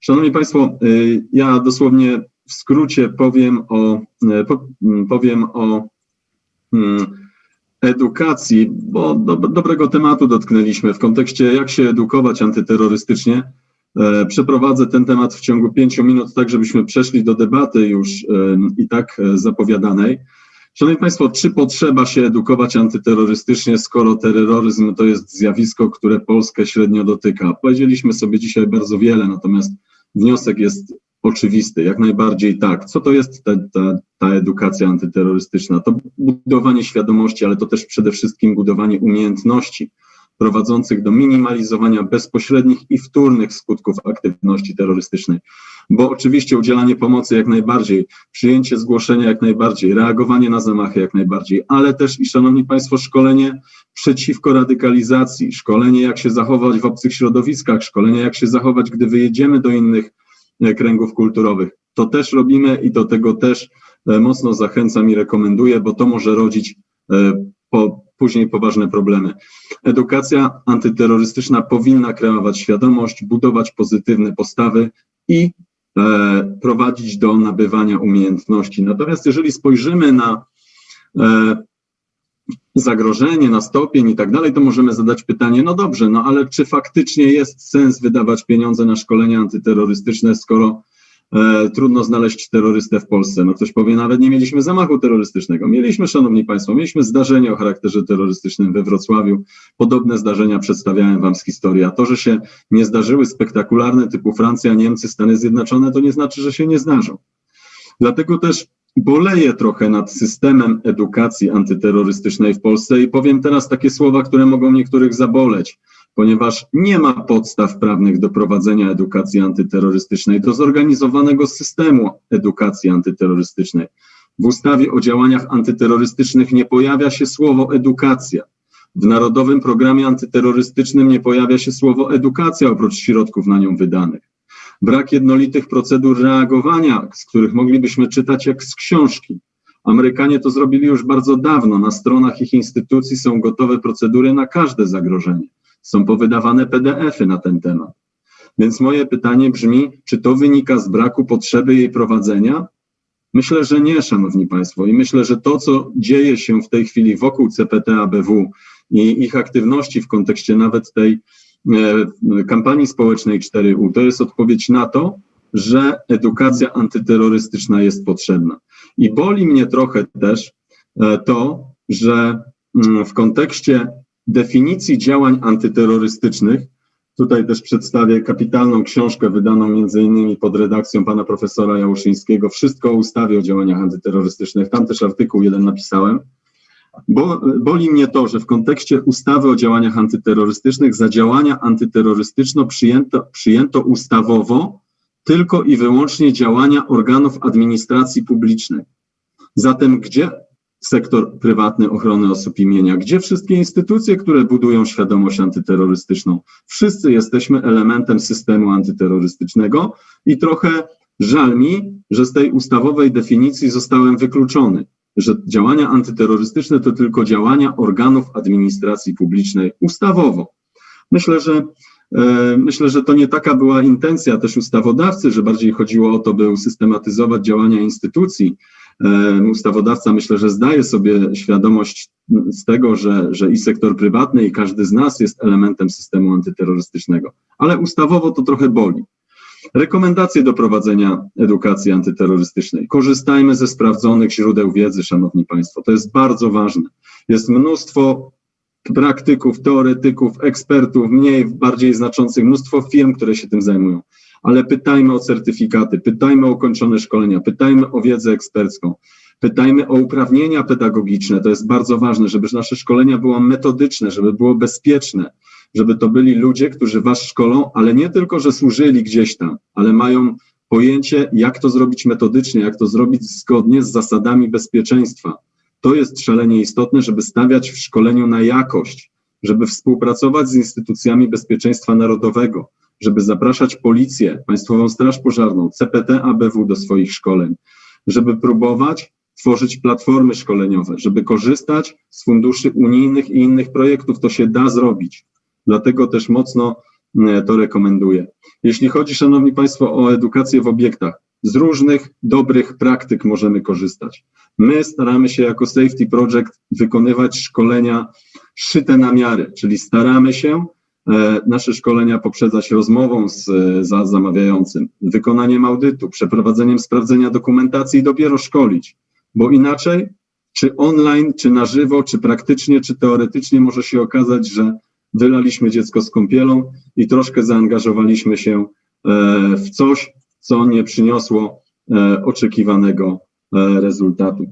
Szanowni Państwo, y, ja dosłownie w skrócie powiem o, y, mm, powiem o mm, edukacji, bo do, dobrego tematu dotknęliśmy w kontekście jak się edukować antyterrorystycznie. E, Przeprowadzę ten temat w ciągu pięciu minut, tak żebyśmy przeszli do debaty już e, i tak e, zapowiadanej. Szanowni Państwo, czy potrzeba się edukować antyterrorystycznie, skoro terroryzm to jest zjawisko, które Polskę średnio dotyka? Powiedzieliśmy sobie dzisiaj bardzo wiele, natomiast wniosek jest oczywisty, jak najbardziej tak. Co to jest ta, ta, ta edukacja antyterrorystyczna? To budowanie świadomości, ale to też przede wszystkim budowanie umiejętności prowadzących do minimalizowania bezpośrednich i wtórnych skutków aktywności terrorystycznej. Bo oczywiście udzielanie pomocy jak najbardziej, przyjęcie zgłoszenia jak najbardziej, reagowanie na zamachy jak najbardziej, ale też i szanowni Państwo, szkolenie przeciwko radykalizacji, szkolenie jak się zachować w obcych środowiskach, szkolenie jak się zachować, gdy wyjedziemy do innych e, kręgów kulturowych. To też robimy i do tego też e, mocno zachęcam i rekomenduję, bo to może rodzić e, po, później poważne problemy. Edukacja antyterrorystyczna powinna kreować świadomość, budować pozytywne postawy i e, prowadzić do nabywania umiejętności. Natomiast jeżeli spojrzymy na e, zagrożenie, na stopień i tak dalej, to możemy zadać pytanie, no dobrze, no ale czy faktycznie jest sens wydawać pieniądze na szkolenia antyterrorystyczne, skoro e, trudno znaleźć terrorystę w Polsce? No ktoś powie, nawet nie mieliśmy zamachu terrorystycznego. Mieliśmy, szanowni państwo, mieliśmy zdarzenie o charakterze terrorystycznym we Wrocławiu. Podobne zdarzenia przedstawiałem wam z historii. A to, że się nie zdarzyły spektakularne typu Francja, Niemcy, Stany Zjednoczone, to nie znaczy, że się nie zdarzą. Dlatego też boleję trochę nad systemem edukacji antyterrorystycznej w Polsce i powiem teraz takie słowa, które mogą niektórych zaboleć, ponieważ nie ma podstaw prawnych do prowadzenia edukacji antyterrorystycznej, do zorganizowanego systemu edukacji antyterrorystycznej. W ustawie o działaniach antyterrorystycznych nie pojawia się słowo edukacja. W Narodowym Programie Antyterrorystycznym nie pojawia się słowo edukacja oprócz środków na nią wydanych brak jednolitych procedur reagowania, z których moglibyśmy czytać jak z książki. Amerykanie to zrobili już bardzo dawno. Na stronach ich instytucji są gotowe procedury na każde zagrożenie. Są powydawane PDF-y na ten temat. Więc moje pytanie brzmi, czy to wynika z braku potrzeby jej prowadzenia? Myślę, że nie, Szanowni Państwo. I myślę, że to, co dzieje się w tej chwili wokół CPT-ABW i ich aktywności w kontekście nawet tej e, kampanii społecznej 4U, to jest odpowiedź na to, że edukacja antyterrorystyczna jest potrzebna. I boli mnie trochę też e, to, że mm, w kontekście definicji działań antyterrorystycznych, tutaj też przedstawię kapitalną książkę wydaną między innymi pod redakcją pana profesora Jałuszyńskiego, Wszystko o ustawie o działaniach antyterrorystycznych, tam też artykuł jeden napisałem, bo, boli mnie to, że w kontekście ustawy o działaniach antyterrorystycznych za działania antyterrorystyczne przyjęto, przyjęto ustawowo tylko i wyłącznie działania organów administracji publicznej. Zatem gdzie sektor prywatny ochrony osób imienia, gdzie wszystkie instytucje, które budują świadomość antyterrorystyczną? Wszyscy jesteśmy elementem systemu antyterrorystycznego i trochę żal mi, że z tej ustawowej definicji zostałem wykluczony że działania antyterrorystyczne to tylko działania organów administracji publicznej ustawowo. Myślę, że e, Myślę, że to nie taka była intencja też ustawodawcy, że bardziej chodziło o to, by usystematyzować działania instytucji. Ustawodawca myślę, że zdaje sobie świadomość z tego, że, że i sektor prywatny, i każdy z nas jest elementem systemu antyterrorystycznego, ale ustawowo to trochę boli. Rekomendacje do prowadzenia edukacji antyterrorystycznej. Korzystajmy ze sprawdzonych źródeł wiedzy, Szanowni Państwo. To jest bardzo ważne. Jest mnóstwo praktyków, teoretyków, ekspertów, mniej, bardziej znaczących, mnóstwo firm, które się tym zajmują. Ale pytajmy o certyfikaty, pytajmy o ukończone szkolenia, pytajmy o wiedzę ekspercką, pytajmy o uprawnienia pedagogiczne. To jest bardzo ważne, żeby nasze szkolenia było metodyczne, żeby było bezpieczne, żeby to byli ludzie, którzy was szkolą, ale nie tylko, że służyli gdzieś tam, ale mają pojęcie, jak to zrobić metodycznie, jak to zrobić zgodnie z zasadami bezpieczeństwa. To jest szalenie istotne, żeby stawiać w szkoleniu na jakość, żeby współpracować z instytucjami bezpieczeństwa narodowego, żeby zapraszać policję, Państwową Straż Pożarną, CPT, ABW do swoich szkoleń, żeby próbować tworzyć platformy szkoleniowe, żeby korzystać z funduszy unijnych i innych projektów. To się da zrobić. Dlatego też mocno e, to rekomenduję. Jeśli chodzi, Szanowni Państwo, o edukację w obiektach, z różnych dobrych praktyk możemy korzystać. My staramy się jako Safety Project wykonywać szkolenia szyte na miarę, czyli staramy się nasze szkolenia poprzedzać rozmową z e, za zamawiającym, wykonaniem audytu, przeprowadzeniem sprawdzenia dokumentacji i dopiero szkolić, bo inaczej, czy online, czy na żywo, czy praktycznie, czy teoretycznie może się okazać, że wylaliśmy dziecko z kąpielą i troszkę zaangażowaliśmy się e, w coś, co nie przyniosło e, oczekiwanego e, rezultatu.